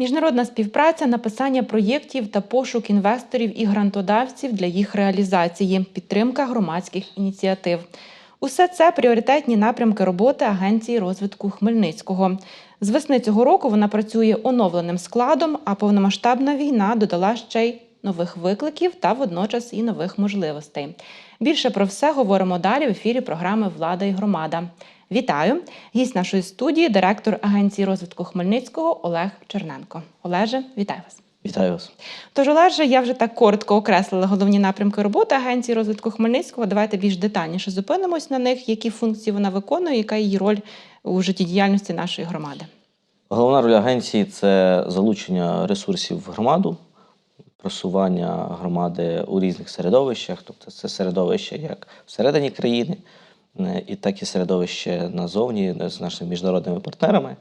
Міжнародна співпраця, написання проєктів та пошук інвесторів і грантодавців для їх реалізації, підтримка громадських ініціатив. Усе це пріоритетні напрямки роботи Агенції розвитку Хмельницького. З весни цього року вона працює оновленим складом, а повномасштабна війна додала ще й нових викликів та водночас і нових можливостей. Більше про все говоримо далі в ефірі програми Влада і громада. Вітаю! Гість нашої студії, директор Агенції розвитку Хмельницького Олег Черненко. Олеже, вітаю вас. Вітаю вас. Тож, Олеже, я вже так коротко окреслила головні напрямки роботи Агенції розвитку Хмельницького. Давайте більш детальніше зупинимось на них, які функції вона виконує, яка її роль у життєдіяльності нашої громади. Головна роль агенції це залучення ресурсів в громаду, просування громади у різних середовищах, тобто це середовище як всередині країни, і так і середовище назовні е, з нашими міжнародними партнерами.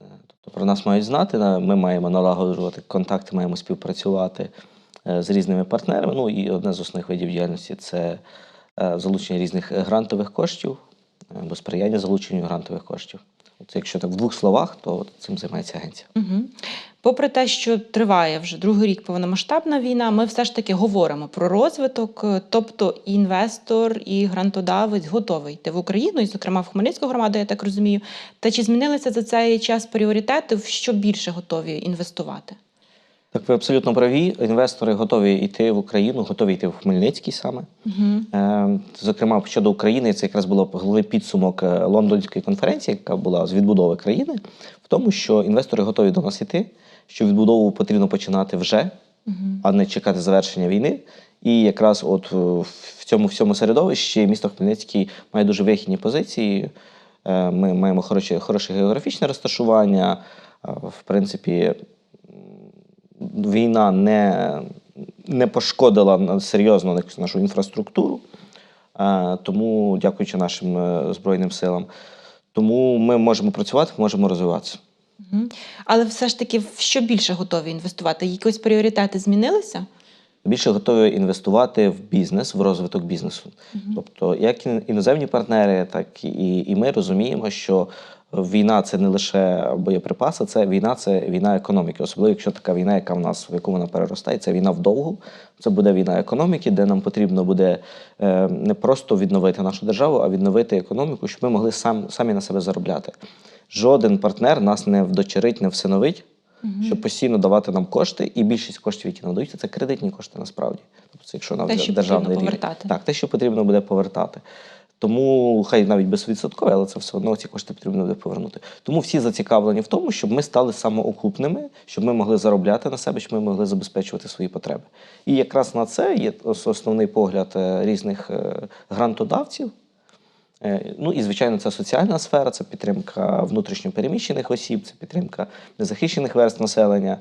Е, Тобто про нас мають знати, ми маємо налагоджувати контакти, маємо співпрацювати е, з різними партнерами. Ну і одне з основних видів діяльності це е, залучення різних грантових коштів е, або сприяння залученню грантових коштів. От якщо так в двох словах, то цим займається агенція. Угу. Попри те, що триває вже другий рік повномасштабна війна, ми все ж таки говоримо про розвиток, е, тобто інвестор і грантодавець готовий йти в Україну, і, зокрема, в Хмельницьку громаду, я так розумію. Та чи змінилися за цей час пріоритети, в що більше готові інвестувати? Так, ви абсолютно праві. Інвестори готові йти в Україну, готові йти в Хмельницький саме. Угу. Е, Зокрема, щодо України, це якраз було головний підсумок е, лондонської конференції, яка була з відбудови країни, в тому, що інвестори готові до нас йти, що відбудову потрібно починати вже, Угу. а не чекати завершення війни. І якраз от е, в цьому всьому середовищі місто Хмельницький має дуже вихідні позиції. Е, Ми маємо хороше, хороше географічне розташування. В принципі, війна не, не пошкодила серйозно нашу інфраструктуру, Е, тому дякуючи нашим е, Збройним силам. Тому ми можемо працювати, можемо розвиватися. Угу. Але все ж таки, в що більше готові інвестувати? Якісь пріоритети змінилися? більше готові інвестувати в бізнес, в розвиток бізнесу. Тобто, як іноземні партнери, так і, і ми розуміємо, що війна це не лише боєприпаси, це війна, це війна економіки. Особливо, якщо така війна, яка в нас в яку вона переростає, це війна вдовгу. Це буде війна економіки, де нам потрібно буде е, не просто відновити нашу державу, а відновити економіку, щоб ми могли сам, самі на себе заробляти. Жоден партнер нас не вдочерить, не всиновить щоб постійно давати нам кошти, і більшість коштів, які надаються, це кредитні кошти насправді. Тобто, якщо на Те, що державний рівень. Так, те, що потрібно буде повертати. Тому хай навіть безвідсотково, але це все одно ці кошти потрібно буде повернути. Тому всі зацікавлені в тому, щоб ми стали самоокупними, щоб ми могли заробляти на себе, щоб ми могли забезпечувати свої потреби. І якраз на це є основний погляд е, різних е, грантодавців. Е, Ну і звичайно, це соціальна сфера, це підтримка внутрішньопереміщених осіб, це підтримка незахищених верст населення,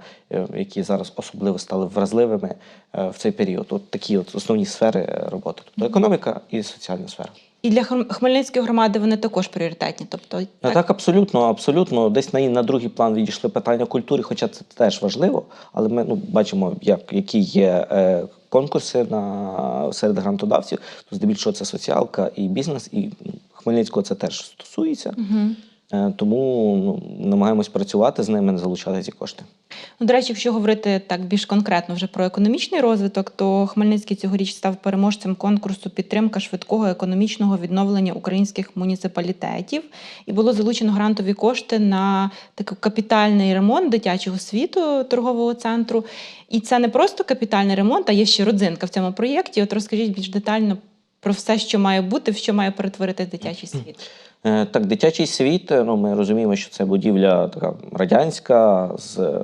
які зараз особливо стали вразливими в цей період. От такі от основні сфери роботи, тобто економіка і соціальна сфера. І для Хмельницької громади вони також пріоритетні. Тобто, Так, так абсолютно, абсолютно. Десь на, на другий план відійшли питання культури, хоча це теж важливо, але ми ну, бачимо, як, які є е, конкурси на, серед грантодавців, то здебільшого це соціалка і бізнес, і ну, Хмельницького це теж стосується. Угу. Е, тому ну, намагаємось працювати з ними, залучати ці кошти. Ну, до речі, якщо говорити так більш конкретно вже про економічний розвиток, то Хмельницький цьогоріч став переможцем конкурсу підтримка швидкого економічного відновлення українських муніципалітетів, і було залучено грантові кошти на такий капітальний ремонт дитячого світу торгового центру. І це не просто капітальний ремонт, а є ще родзинка в цьому проєкті. От розкажіть більш детально про все, що має бути, в що має перетворити дитячий світ. Е, Так, дитячий світ, е, ну, ми розуміємо, що це будівля така радянська з е,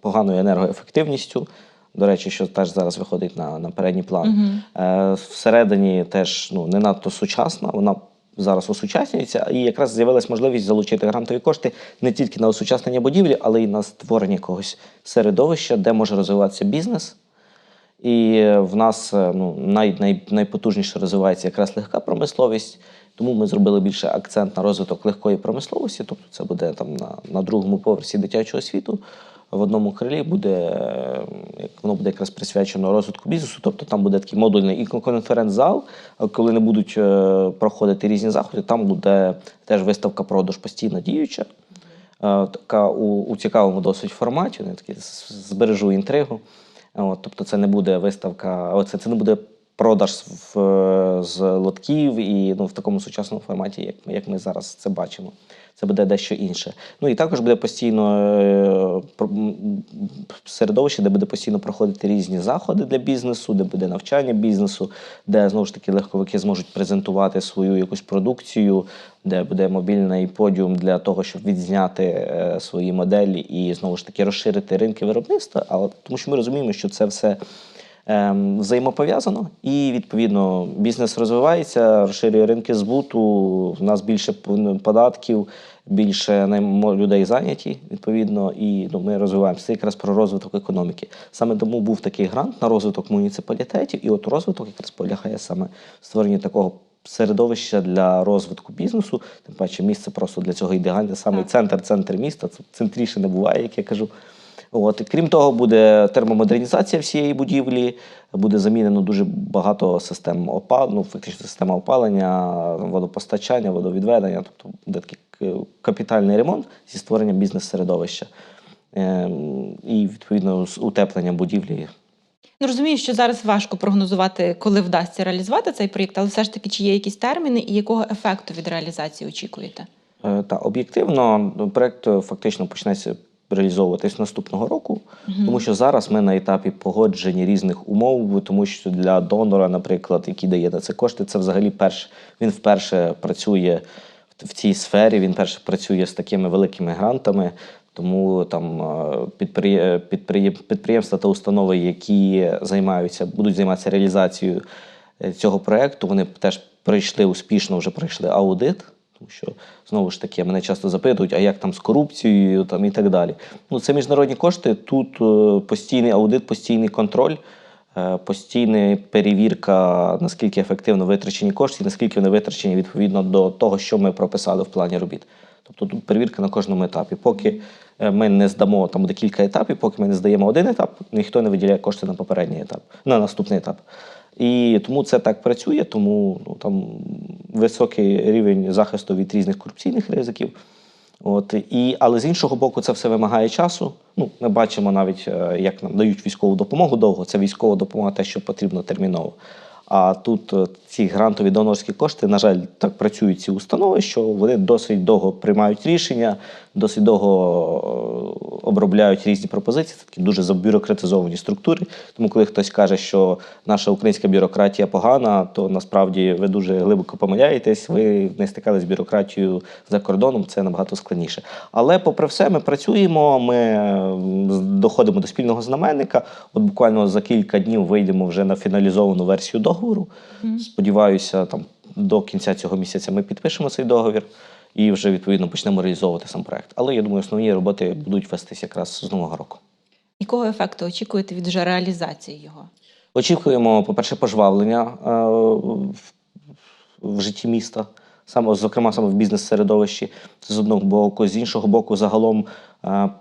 поганою енергоефективністю. До речі, що теж зараз виходить на, на передній план. Е, Всередині теж ну, не надто сучасна, вона зараз осучаснюється, і якраз з'явилась можливість залучити грантові кошти не тільки на осучаснення будівлі, але й на створення якогось середовища, де може розвиватися бізнес. І е, в нас е, ну, най, най, найпотужніше розвивається якраз легка промисловість, тому ми зробили більше акцент на розвиток легкої промисловості. Тобто це буде там на, на другому поверсі дитячого світу. В одному крилі буде е, як воно буде якраз присвячено розвитку бізнесу. Тобто там буде такий модульний і конференц-зал. Коли не будуть проходити різні заходи, там буде теж виставка продаж постійно діюча. така у, у цікавому досить форматі. Не такі збережу інтригу. От, тобто, це не буде виставка, оце це не буде продаж в, з лотків і ну, в такому сучасному форматі, як, як ми зараз це бачимо. Це буде дещо інше. Ну і також буде постійно е, середовище, де буде постійно проходити різні заходи для бізнесу, де буде навчання бізнесу, де знову ж таки легковики зможуть презентувати свою якусь продукцію, де буде мобільний подіум для того, щоб відзняти е, свої моделі і знову ж таки розширити ринки виробництва. Але тому що ми розуміємо, що це все взаємопов'язано, і відповідно бізнес розвивається, розширює ринки збуту. У нас більше податків, більше людей зайняті, відповідно, і ну, ми розвиваємося. Це якраз про розвиток економіки. Саме тому був такий грант на розвиток муніципалітетів, і от розвиток якраз полягає саме в створенні такого. Середовища для розвитку бізнесу, тим паче місце просто для цього ідеальне. Саме центр, центр міста. Це центріше не буває, як я кажу. От. Крім того, буде термомодернізація всієї будівлі, буде замінено дуже багато систем опалення, ну, фактично система опалення, водопостачання, водовідведення. Тобто буде такий капітальний ремонт зі створенням бізнес-середовища. Ем, І відповідно з утеплення будівлі Ну, розумію, що зараз важко прогнозувати, коли вдасться реалізувати цей проєкт, але все ж таки, чи є якісь терміни і якого ефекту від реалізації очікуєте? Е, Та об'єктивно проект е, фактично почнеться реалізовуватись наступного року, тому що зараз ми на етапі погодження різних умов, тому що для донора, наприклад, який дає на це кошти, це взагалі перш він вперше працює в- цій сфері. Він перше працює з такими великими грантами. Тому там е, підприє- підприє- підприємства та установи, які займаються, будуть займатися реалізацією е, цього проекту, вони теж пройшли успішно, вже пройшли аудит. Тому що знову ж таки мене часто запитують, а як там з корупцією там, і так далі. Ну, це міжнародні кошти. Тут е, постійний аудит, постійний контроль, е, постійна перевірка, наскільки ефективно витрачені кошти, наскільки вони витрачені відповідно до того, що ми прописали в плані робіт. Тобто тут перевірка на кожному етапі. Поки е, ми не здамо там буде кілька етапів, поки ми не здаємо один етап, ніхто не виділяє кошти на попередній етап, на наступний етап. І тому це так працює, тому ну, там високий рівень захисту від різних корупційних ризиків. От, і, але з іншого боку, це все вимагає часу. Ну, ми бачимо навіть, е, як нам дають військову допомогу довго. Це військова допомога, те, що потрібно терміново. А тут е, ці грантові донорські кошти, на жаль, так працюють ці установи, що вони досить довго приймають рішення, досить довго е, обробляють різні пропозиції. Це такі дуже забюрократизовані структури. Тому, коли хтось каже, що наша українська бюрократія погана, то насправді ви дуже глибоко помиляєтесь. Ви не стикалися з бюрократією за кордоном, це набагато складніше. Але, попри все, ми працюємо, ми доходимо до спільного знаменника. От буквально за кілька днів вийдемо вже на фіналізовану версію договору. Сподіваюся, там до кінця цього місяця ми підпишемо цей договір і вже відповідно почнемо реалізовувати сам проект. Але я думаю, основні роботи будуть вестись якраз з нового року. Якого ефекту очікуєте від вже реалізації його? Очікуємо, по-перше, пожвавлення е, в, в житті міста, саме, зокрема саме в бізнес-середовищі. Це з одного боку, з іншого боку, загалом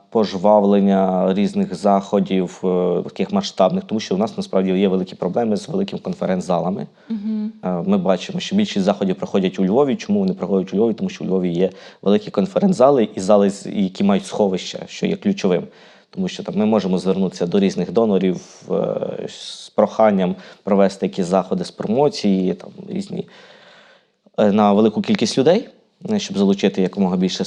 пожвавлення різних заходів, е, таких масштабних, тому що у нас насправді є великі проблеми з великими конференц-залами. Угу. Е, Ми бачимо, що більшість заходів проходять у Львові. Чому вони проходять у Львові? Тому що у Львові є великі конференц-зали і зали, які мають сховища, що є ключовим. Тому що там ми можемо звернутися до різних донорів е, з проханням провести якісь заходи з промоції, там різні е, на велику кількість людей, е, щоб залучити якомога більше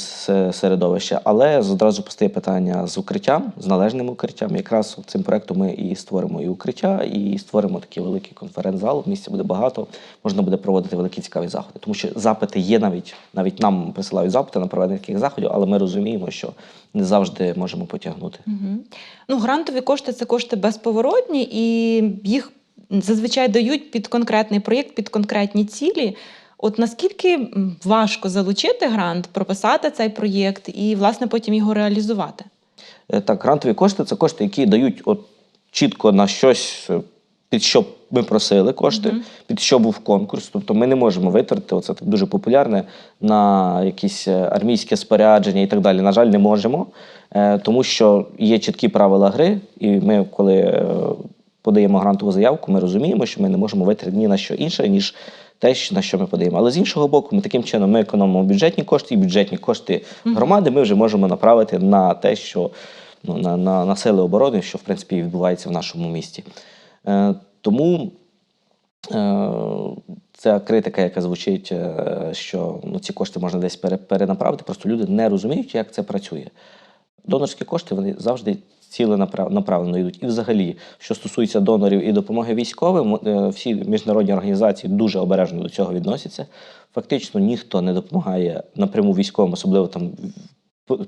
середовища. Але одразу постає питання з укриттям, з належним укриттям. Якраз цим проектом ми і створимо і укриття, і створимо такий великий конференц-зал. Місця буде багато, можна буде проводити великі цікаві заходи. Тому що запити є навіть, навіть нам присилають запити на проведення таких заходів, але ми розуміємо, що не завжди можемо потягнути. Угу. Ну, грантові кошти це кошти безповоротні, і їх зазвичай дають під конкретний проєкт, під конкретні цілі. От наскільки важко залучити грант, прописати цей проєкт і, власне, потім його реалізувати? Е, Так, грантові кошти це кошти, які дають от чітко на щось, е, під що ми просили кошти, Мгм. під що був конкурс. Тобто ми не можемо витратити, оце так дуже популярне, на якісь е, армійське спорядження і так далі. На жаль, не можемо, тому що є чіткі правила гри, і ми, коли подаємо грантову заявку, ми розуміємо, що ми не можемо витратити ні на що інше, ніж те, на що ми подаємо. Але з іншого боку, ми таким чином ми економимо бюджетні кошти, і бюджетні кошти громади ми вже можемо направити на те, що ну, на, на, на сили оборони, що в принципі і відбувається в нашому місті. Е, тому е, ця критика, яка звучить, е, що ну, ці кошти можна десь перенаправити, просто люди не розуміють, як це працює. Донорські кошти вони завжди ціленаправлено йдуть. І взагалі, що стосується донорів і допомоги військовим, е, всі міжнародні організації дуже обережно до цього відносяться. Фактично ніхто не допомагає напряму військовим, особливо там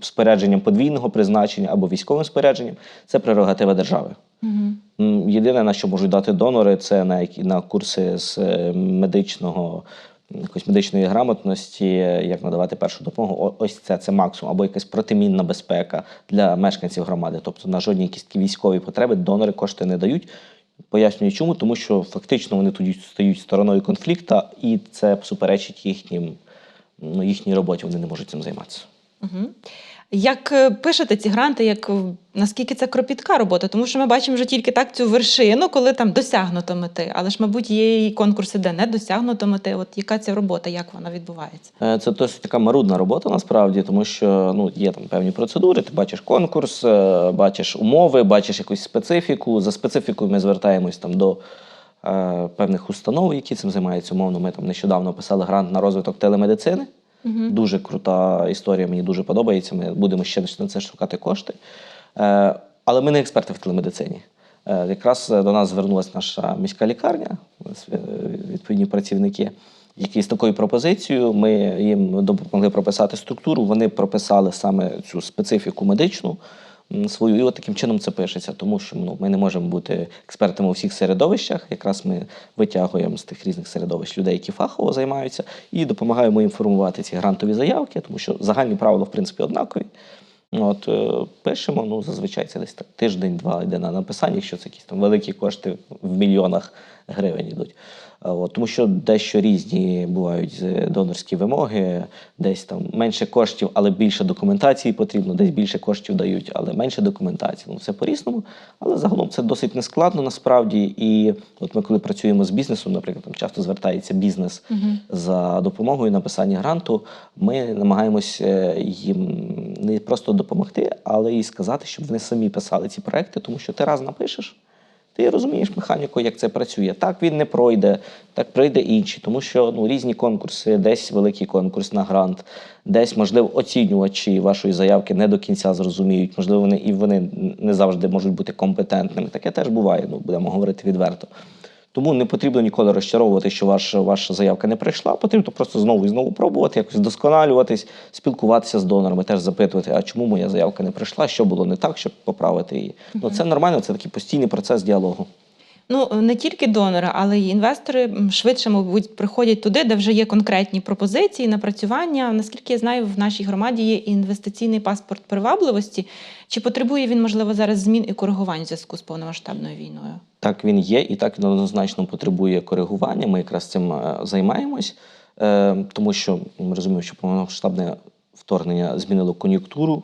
спорядженням подвійного призначення або військовим спорядженням. Це прерогатива держави. Угу. Єдине, на що можуть дати донори, це на, які, на курси з е, медичного, якоїсь медичної грамотності, як надавати першу допомогу. Ось це, це максимум, або якась протимінна безпека для мешканців громади. Тобто на жодні якісь такі військові потреби донори кошти не дають. Пояснюю, чому, тому що фактично вони тоді стають стороною конфлікту, і це суперечить їхнім, ну, їхній роботі. Вони не можуть цим займатися. Угу. Як е, пишете ці гранти, як е, наскільки це кропітка робота? Тому що ми бачимо вже тільки так цю вершину, коли там досягнуто мети. Але ж, мабуть, є і конкурси, де не досягнуто мети. От яка ця робота, як вона відбувається? Е, Це досить така марудна робота насправді, тому що ну, є там певні процедури. Ти бачиш конкурс, бачиш умови, бачиш якусь специфіку. За специфікою ми звертаємось там до певних установ, які цим займаються. Умовно, ми там нещодавно писали грант на розвиток телемедицини. Угу. Дуже крута історія, мені дуже подобається. Ми будемо ще на це шукати кошти. Е, але ми не експерти в телемедицині. Е, якраз до нас звернулася наша міська лікарня, е, відповідні працівники, які з такою пропозицією. Ми їм допомогли прописати структуру. Вони прописали саме цю специфіку медичну свою, і от таким чином це пишеться, тому що ну, ми не можемо бути експертами у всіх середовищах. Якраз ми витягуємо з тих різних середовищ людей, які фахово займаються, і допомагаємо їм формувати ці грантові заявки, тому що загальні правила, в принципі, однакові. От е, пишемо, ну зазвичай це десь тиждень-два йде на написання, якщо це якісь там великі кошти в мільйонах гривень йдуть. А От, тому що дещо різні бувають е, донорські вимоги, десь там менше коштів, але більше документації потрібно, десь більше коштів дають, але менше документації. Ну, все по-різному. Але загалом це досить нескладно насправді. І от ми, коли працюємо з бізнесом, наприклад, там часто звертається бізнес Угу. за допомогою написання гранту, ми намагаємось е, їм не просто допомогти, але і сказати, щоб вони самі писали ці проекти, тому що ти раз напишеш. Ти розумієш механіку, як це працює. Так він не пройде, так пройде інші, тому що ну, різні конкурси, десь великий конкурс на грант, десь, можливо, оцінювачі вашої заявки не до кінця зрозуміють, можливо, вони і вони не завжди можуть бути компетентними. Таке теж буває, ну, будемо говорити відверто. Тому не потрібно ніколи розчаровувати, що ваш, ваша заявка не прийшла. Потрібно просто знову і знову пробувати, якось вдосконалюватись, спілкуватися з донорами, теж запитувати, а чому моя заявка не прийшла, що було не так, щоб поправити її. Ну це нормально, це такий постійний процес діалогу. Ну не тільки донори, але й інвестори швидше, мабуть, приходять туди, де вже є конкретні пропозиції, напрацювання. Наскільки я знаю, в нашій громаді є інвестиційний паспорт привабливості. Чи потребує він, можливо, зараз змін і коригувань в зв'язку з повномасштабною війною? Так він є, і так він однозначно потребує коригування. Ми якраз цим е, займаємось, е, тому що ми розуміємо, що повномасштабне вторгнення змінило кон'юнктуру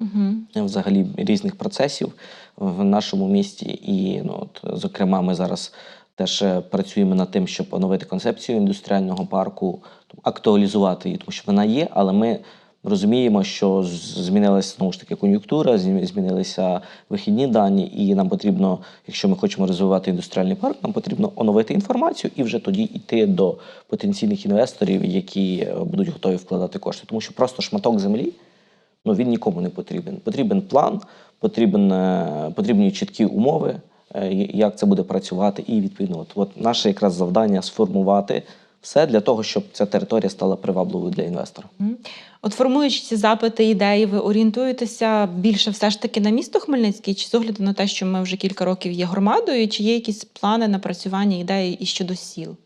Угу. взагалі різних процесів в нашому місті. І, ну, от, зокрема, ми зараз теж е, працюємо над тим, щоб оновити концепцію індустріального парку, тобто актуалізувати її, тому що вона є, але ми. Розуміємо, що змінилася знову ж таки кон'юнктура, змінилися вихідні дані, і нам потрібно, якщо ми хочемо розвивати індустріальний парк, нам потрібно оновити інформацію і вже тоді йти до потенційних інвесторів, які е, будуть готові вкладати кошти. Тому що просто шматок землі ну, він нікому не потрібен. Потрібен план, потрібен, е, потрібні чіткі умови, е, як це буде працювати. І відповідно, от, от наше якраз завдання сформувати все для того, щоб ця територія стала привабливою для інвестора. От формуючи ці запити, ідеї, ви орієнтуєтеся більше все ж таки на місто Хмельницький, чи з огляду на те, що ми вже кілька років є громадою, чи є якісь плани напрацювання ідеї і щодо сіл?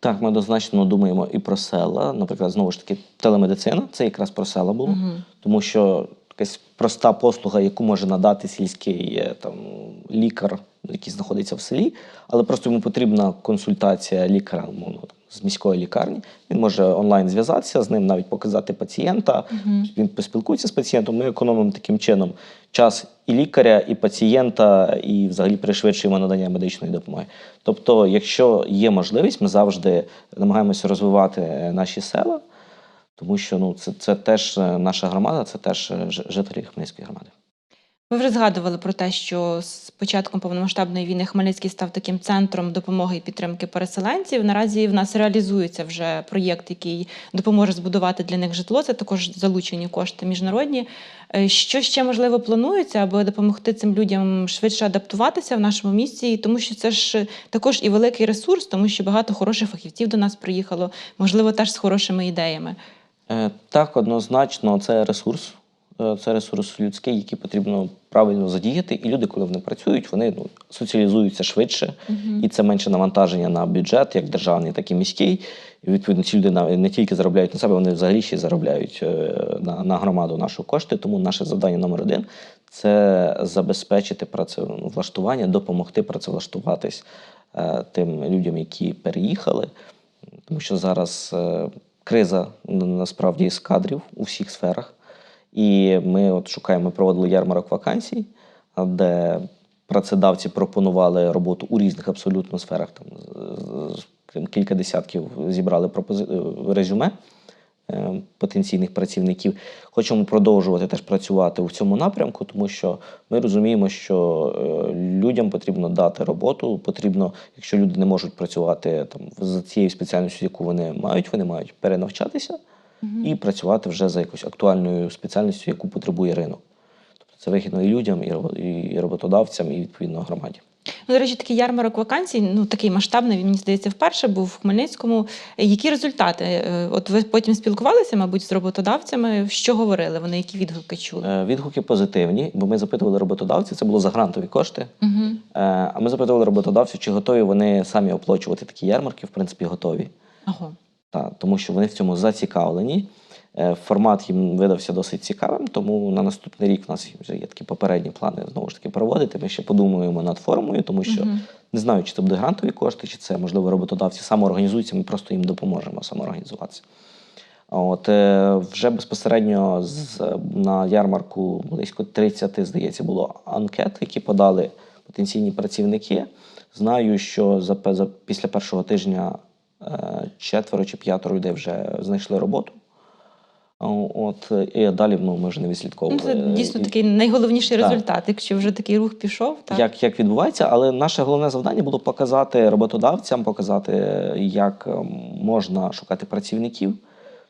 Так, ми однозначно думаємо і про села. Наприклад, знову ж таки, телемедицина це якраз про села було, Мгм. тому що якась проста послуга, яку може надати сільський е, там лікар, який знаходиться в селі, але просто йому потрібна консультація лікаря, умовно, там, з міської лікарні. Він може онлайн зв'язатися з ним, навіть показати пацієнта. Він поспілкується з пацієнтом. Ми економимо таким чином час і лікаря, і пацієнта, і взагалі пришвидшуємо надання медичної допомоги. Тобто, якщо є можливість, ми завжди намагаємося розвивати е, наші села, тому що ну, це, це теж е, наша громада, це теж е, жителі Хмельницької громади. Ви вже згадували про те, що з початком повномасштабної війни Хмельницький став таким центром допомоги і підтримки переселенців. Наразі в нас реалізується вже проєкт, який допоможе збудувати для них житло. Це також залучені кошти міжнародні. Е, Що ще можливо планується, аби допомогти цим людям швидше адаптуватися в нашому місті, тому що це ж також і великий ресурс, тому що багато хороших фахівців до нас приїхало, можливо, теж з хорошими ідеями. Е, Так, однозначно, це ресурс. Е, Це ресурс людський, який потрібно правильно задіяти. І люди, коли вони працюють, вони ну, соціалізуються швидше, і це менше навантаження на бюджет, як державний, так і міський. І відповідно ці люди не тільки заробляють на себе, вони взагалі ще заробляють е, на, на громаду нашу кошти. Тому наше завдання номер один це забезпечити працевлаштування, допомогти працевлаштуватись е, тим людям, які переїхали. Тому що зараз криза насправді з кадрів у всіх сферах. І ми от шукаємо, проводили ярмарок вакансій, де працедавці пропонували роботу у різних абсолютно сферах. Там кілька десятків зібрали пропози... е, резюме е, потенційних працівників. Хочемо продовжувати теж працювати у цьому напрямку, тому що ми розуміємо, що е, людям потрібно дати роботу. Потрібно, якщо люди не можуть працювати там за цією спеціальністю, яку вони мають, вони мають перенавчатися і працювати вже за якоюсь актуальною спеціальністю, яку потребує ринок. Тобто це вигідно і людям, і роботодавцям, і відповідно громаді. Ну, до речі, такий ярмарок вакансій, ну такий масштабний, він мені здається, вперше був в Хмельницькому. Які результати? Е, От ви потім спілкувалися, мабуть, з роботодавцями. Що говорили? Вони які відгуки чули? Е, Відгуки позитивні, бо ми запитували роботодавців, це було за грантові кошти. Угу. А ми запитували роботодавців, чи готові вони самі оплачувати такі ярмарки, в принципі, готові. Ага. Та, тому що вони в цьому зацікавлені. Е, Формат їм видався досить цікавим, тому на наступний рік в нас вже є такі попередні плани знову ж таки проводити. Ми ще подумаємо над формою, тому що Мгм. не знаю, чи це буде грантові кошти, чи це можливо роботодавці самоорганізуються. Ми просто їм допоможемо самоорганізуватися. От е, вже безпосередньо з, на ярмарку близько 30, здається, було анкет, які подали потенційні працівники. Знаю, що за, за після першого тижня четверо чи п'ятеро людей вже знайшли роботу. От і далі ну, ми вже не Ну, відслідковували. це дійсно такий найголовніший Так. результат, якщо вже такий рух пішов. Так? як, як відбувається, але наше головне завдання було показати роботодавцям, показати, як е, можна шукати працівників,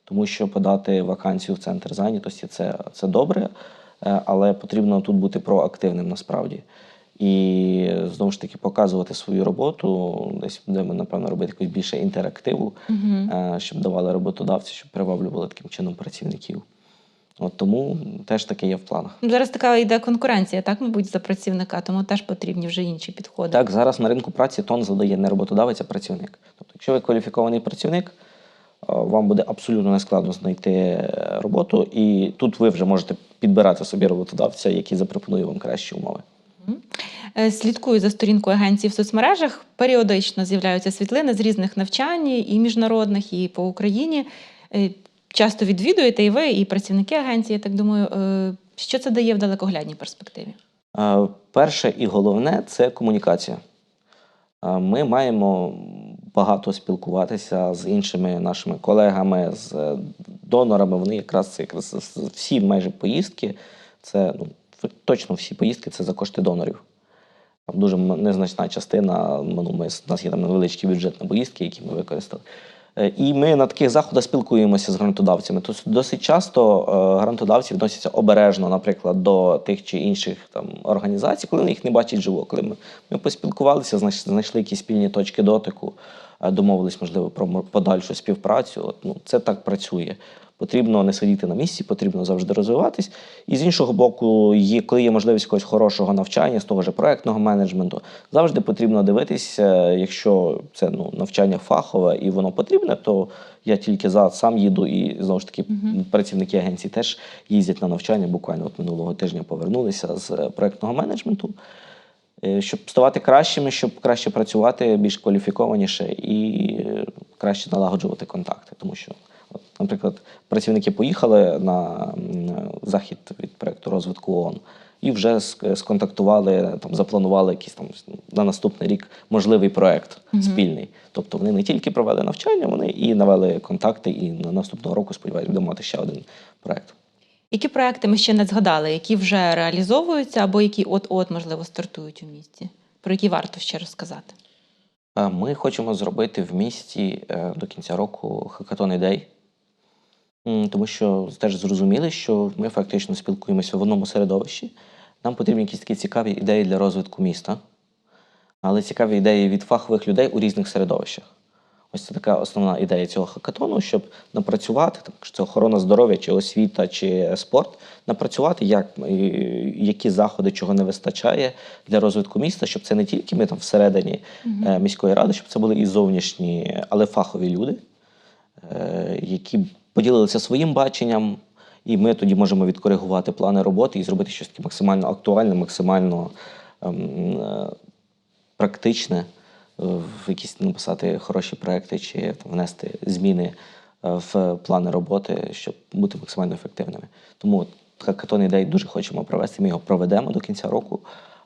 тому що подати вакансію в центр зайнятості це, це добре, е, але потрібно тут бути проактивним насправді. І знову ж таки показувати свою роботу, десь будемо, напевно, робити якось більше інтерактиву, Мгм. е, щоб давали роботодавці, щоб приваблювали таким чином працівників. От тому теж таке є в планах. Зараз така йде конкуренція, так, мабуть, за працівника, тому теж потрібні вже інші підходи. Так, зараз на ринку праці тон задає не роботодавець, а працівник. Тобто, якщо ви кваліфікований працівник, е, вам буде абсолютно нескладно знайти е, роботу, і тут ви вже можете підбирати собі роботодавця, який запропонує вам кращі умови. Е, Слідкую за сторінкою агенції в соцмережах. Періодично з'являються світлини з різних навчань, і міжнародних, і по Україні. Е, Часто відвідуєте і ви, і працівники агенції, я так думаю. Е, Що це дає в далекоглядній перспективі? Перше і головне це комунікація. Ми маємо багато спілкуватися з іншими нашими колегами, з донорами. Вони якраз це якраз всі майже поїздки. Це ну, точно всі поїздки це за кошти донорів. Там дуже незначна частина. Ну, ми, у нас є там невеличкий бюджет на поїздки, які ми використали. Е, І ми на таких заходах спілкуємося з грантодавцями. Тобто досить часто е, грантодавці відносяться обережно, наприклад, до тих чи інших там організацій, коли вони їх не бачать живо. Коли ми, ми поспілкувалися, знайшли якісь спільні точки дотику, е, домовились, можливо, про подальшу співпрацю. От, ну, це так працює. Потрібно не сидіти на місці, потрібно завжди розвиватись. І з іншого боку, є, коли є можливість якогось хорошого навчання, з того ж проектного менеджменту, завжди потрібно дивитися, якщо це ну, навчання фахове і воно потрібне, то я тільки за сам їду, і знову ж таки працівники агенції теж їздять на навчання. Буквально от минулого тижня повернулися з е, проектного менеджменту. е, щоб ставати кращими, щоб краще працювати, більш кваліфікованіше і е, краще налагоджувати контакти. Тому що, наприклад, працівники поїхали на захід від проекту розвитку ООН і вже сконтактували, там, запланували якийсь там на наступний рік можливий проект спільний. Тобто вони не тільки провели навчання, вони і навели контакти, і на наступного року, сподіваюся, будемо мати ще один проект. Які проекти ми ще не згадали, які вже реалізовуються або які от-от, можливо, стартують у місті, про які варто ще розказати? Е, Ми хочемо зробити в місті е, до кінця року хакатон ідей, тому що теж зрозуміли, що ми фактично спілкуємося в одному середовищі. Нам потрібні якісь такі цікаві ідеї для розвитку міста, але цікаві ідеї від фахових людей у різних середовищах. Ось це така основна ідея цього хакатону, щоб напрацювати, там, чи це охорона здоров'я, чи освіта, чи спорт, напрацювати, як, які заходи, чого не вистачає для розвитку міста, щоб це не тільки ми там всередині е, міської ради, щоб це були і зовнішні, але фахові люди, е, які поділилися своїм баченням, і ми тоді можемо відкоригувати плани роботи і зробити щось таке максимально актуальне, максимально ем, е, практичне, е, в якісь написати хороші проекти чи там, внести зміни е, в плани роботи, щоб бути максимально ефективними. Тому хакатон ідей дуже хочемо провести. Ми його проведемо до кінця року.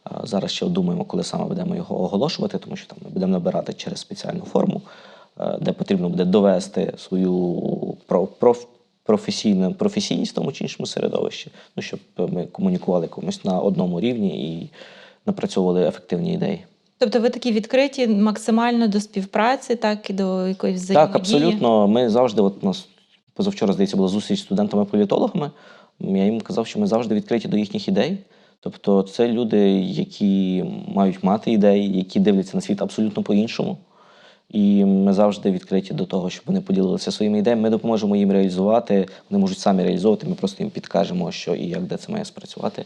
Е, Зараз ще думаємо, коли саме будемо його оголошувати, тому що там ми будемо набирати через спеціальну форму, де потрібно буде довести свою проф, професійну професійність в тому чи іншому середовищі, ну щоб ми комунікували комусь на одному рівні і напрацьовували ефективні ідеї. Тобто ви такі відкриті максимально до співпраці, так і до якоїсь взаємодії? Так, абсолютно. Ми завжди, от у нас позавчора, здається, була зустріч з студентами-політологами. Я їм казав, що ми завжди відкриті до їхніх ідей. Тобто, це люди, які мають мати ідеї, які дивляться на світ абсолютно по-іншому. І ми завжди відкриті до того, щоб вони поділилися своїми ідеями. Ми допоможемо їм реалізувати. Вони можуть самі реалізовувати. Ми просто їм підкажемо, що і як де це має спрацювати.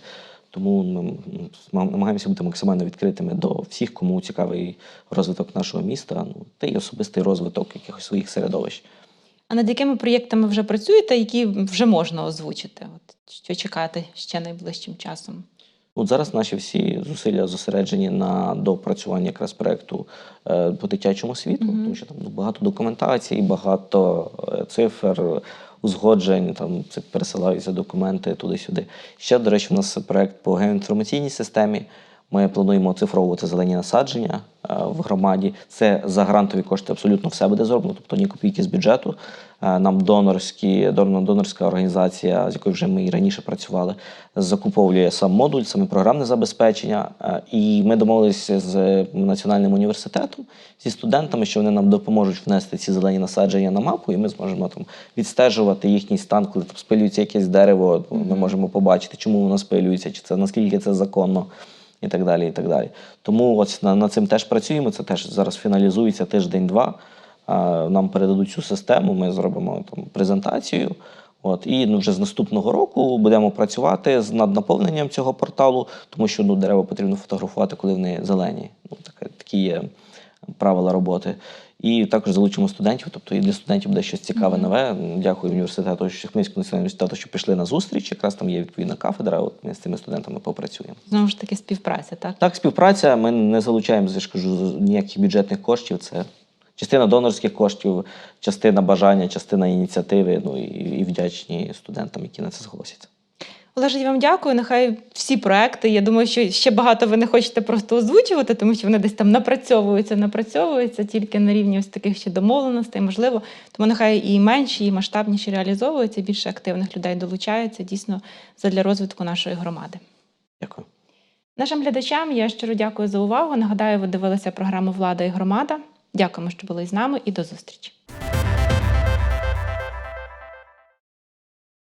Тому ми намагаємося бути максимально відкритими до всіх, кому цікавий розвиток нашого міста, ну та й особистий розвиток якихось своїх середовищ. А над якими проєктами вже працюєте, які вже можна озвучити? От що чекати ще найближчим часом? От зараз наші всі зусилля зосереджені на допрацюванні якраз проекту е, по дитячому світу, Мгм. тому що там ну, багато документації, багато е, цифр, узгоджень, там це пересилаються документи туди-сюди. Ще, до речі, у нас проект по геоінформаційній системі. Ми плануємо оцифровувати зелені насадження е, в громаді. Це за грантові кошти абсолютно все буде зроблено, тобто ні копійки з бюджету. Е, Нам донорські, донор- донорська організація, з якою вже ми і раніше працювали, закуповує сам модуль, саме програмне забезпечення. Е, І ми домовилися з національним університетом, зі студентами, що вони нам допоможуть внести ці зелені насадження на мапу, і ми зможемо там відстежувати їхній стан, коли там спилюється якесь дерево. Ми можемо побачити, чому воно спилюється, чи це наскільки це законно і так далі. і так далі. Тому ось на, над цим теж працюємо. Це теж зараз фіналізується тиждень-два. Нам передадуть цю систему, ми зробимо там презентацію. От, і ну, вже з наступного року будемо працювати над наповненням цього порталу, тому що ну, дерева потрібно фотографувати, коли вони зелені. Ну, такі є правила роботи. І також залучимо студентів, тобто і для студентів буде щось цікаве нове. Дякую університету, що Хмельницькому національному університету, що пішли на зустріч. Якраз там є відповідна кафедра. От ми з цими студентами попрацюємо. Знову ж таки, співпраця, так? Так, співпраця. Ми не залучаємо, я ж кажу, ніяких бюджетних коштів. Це частина донорських коштів, частина бажання, частина ініціативи. Ну і, і вдячні студентам, які на це зголосяться. Олеже, я вам дякую. Нехай всі проекти. Я думаю, що ще багато ви не хочете просто озвучувати, тому що вони десь там напрацьовуються, напрацьовуються тільки на рівні ось таких ще домовленостей, можливо. Тому нехай і менші, і масштабніші реалізовуються, більше активних людей долучається дійсно задля розвитку нашої громади. Дякую. Нашим глядачам я щиро дякую за увагу. Нагадаю, ви дивилися програму Влада і громада. Дякуємо, що були з нами, і до зустрічі.